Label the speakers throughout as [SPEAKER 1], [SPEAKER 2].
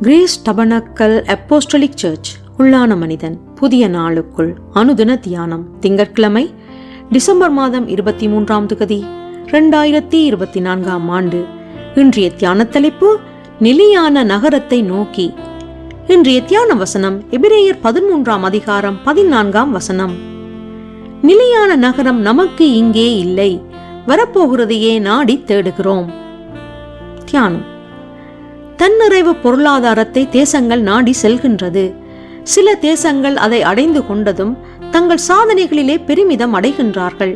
[SPEAKER 1] Greece tabernacle apostolic search உள்ளான மனிதன் புதிய நாளுக்குள் அனுதின தியானம் திங்கட்கிழமை டிசம்பர் மாதம் இருபத்தி மூன்றாம் திகதி ரெண்டாயிரத்தி இருபத்தி நான்காம் ஆண்டு. இன்றைய தியான தலைப்பு நிலையான நகரத்தை நோக்கி. இன்றைய தியான வசனம் எபிரேயர் பதிமூன்றாம் அதிகாரம் பதினான்காம் வசனம். நிலையான நகரம் நமக்கு இங்கே இல்லை வரப்போகிறதையே நாடி தேடுகிறோம். தியானம். தன்னிறைவு பொருளாதாரத்தை தேசங்கள் நாடி செல்கின்றது. சில தேசங்கள் அதை அடைந்து கொண்டதும் தங்கள் சாதனைகளிலே பெருமிதம் அடைகின்றார்கள்.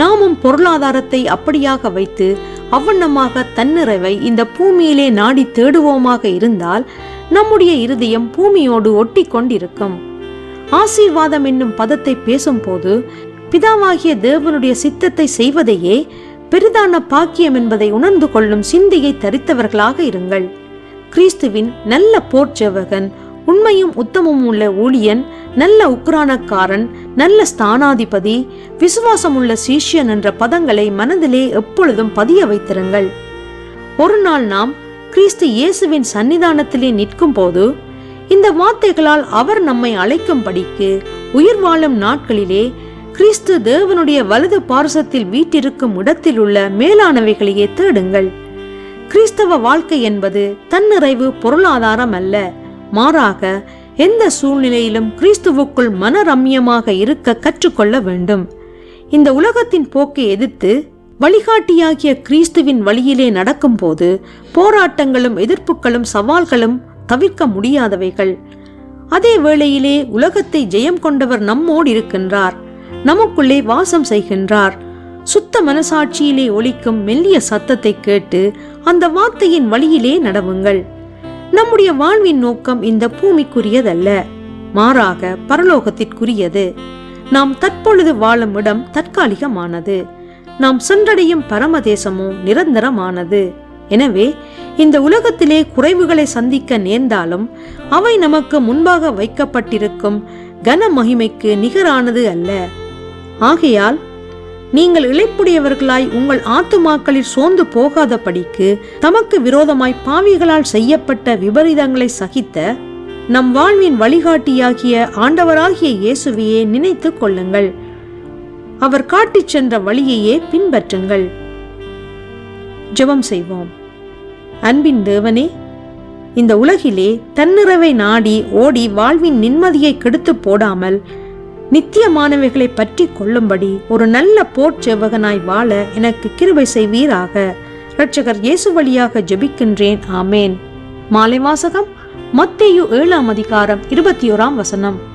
[SPEAKER 1] நாமும் பொருளாதாரத்தை அப்படியாக வைத்து அவ்வண்ணமாக தன்னிறைவை இந்த பூமியிலே நாடி தேடுவோமாக இருந்தால் நம்முடைய இருதயம் பூமியோடு ஒட்டி கொண்டிருக்கும் ஆசீர்வாதம் என்னும் பதத்தை பேசும்போது பிதாவாகிய தேவனுடைய சித்தத்தை செய்வதையே பெரிதான பாக்கியம் என்பதை உணர்ந்து கொள்ளும் சிந்தையை தரித்தவர்களாக இருங்கள். கிறிஸ்துவின் நல்ல போர்ச்சேவகன் உண்மையும் உத்தமும் உள்ள ஊழியன் நல்ல உக்ரானக்காரன் நல்ல ஸ்தானாதிபதி விசுவாசமுள்ள சீஷ்யன் என்ற பதங்களை மனதிலே எப்பொழுதும் பதிய வைத்திருங்கள். ஒரு நாள் நாம் கிறிஸ்து இயேசுவின் சன்னிதானத்திலே நிற்கும் போது இந்த வார்த்தைகளால் அவர் நம்மை அழைக்கும்படிக்கு உயிர் வாழும் நாட்களிலே கிறிஸ்து தேவனுடைய வலது பாரசத்தில் வீட்டிருக்கும் இடத்தில் உள்ள மேலானவைகளையே தேடுங்கள். கிறிஸ்தவ வாழ்க்கை என்பது தன்னிறைவு பொருளாதாரம் அல்ல. மாறாக எந்த சூழ்நிலையிலும் கிறிஸ்துவுக்குள் மன ரம்யமாக இருக்க கற்றுக்கொள்ள வேண்டும். இந்த உலகத்தின் போக்கை எதிர்த்து வழிகாட்டியாகிய கிறிஸ்துவின் வழியிலே நடக்கும்போது போராட்டங்களும் எதிர்ப்புகளும் சவால்களும் தவிர்க்க முடியாதவைகள். அதே வேளையிலே உலகத்தை ஜெயம் கொண்டவர் நம்மோடு இருக்கின்றார். நமக்குள்ளே வாசம் செய்கின்றார். சுத்த மனசாட்சியிலே ஒலிக்கும் மெல்லிய சத்தத்தை கேட்டு அந்த வார்த்தையின் வழியிலே நடவுங்கள். நம்முடைய வாழ்வின் நோக்கம் இந்த பூமிக்குரியதல்ல. மாறாக பரலோகத்திற்குரியது. நாம் தற்பொழுது வாழும் இடம் தற்காலிகமானது. நாம் சென்றடையும் பரமதேசமோ நிரந்தரமானது. எனவே இந்த உலகத்திலே குறைவுகளை சந்திக்க நேர்ந்தாலும் அவை நமக்கு முன்பாக வைக்கப்பட்டிருக்கும் கன மகிமைக்கு நிகரானது அல்ல. ஆகையால் நீங்கள் இழைப்புடையவர்களாய் உங்கள் ஆத்துமாக்களில் சோர்ந்து போகாதபடிக்கு தமக்கு விரோதமாய் பாவிகளால் செய்யப்பட்ட விபரீதங்களை சகித்த நம் வாழ்வின் வழிகாட்டியாகிய ஆண்டவராகிய இயேசுவையே நினைத்துக் கொள்ளுங்கள். அவர் காட்டிச் சென்ற வழியையே பின்பற்றுங்கள். ஜெபம் செய்வோம். அன்பின் தேவனே இந்த உலகிலே தன்னிறவை நாடி ஓடி வாழ்வின் நிம்மதியை கெடுத்து போடாமல் நித்தியமானவைகளை பற்றி கொள்ளும்படி ஒரு நல்ல போற்செவகனாய் வாழ எனக்கு கிருபை செய்வீராக. இரட்சகர் இயேசு வழியாக ஜெபிக்கின்றேன். ஆமேன். மாலை வாசகம் மத்தேயு ஏழாம் அதிகாரம் இருபத்தி ஓராம் வசனம்.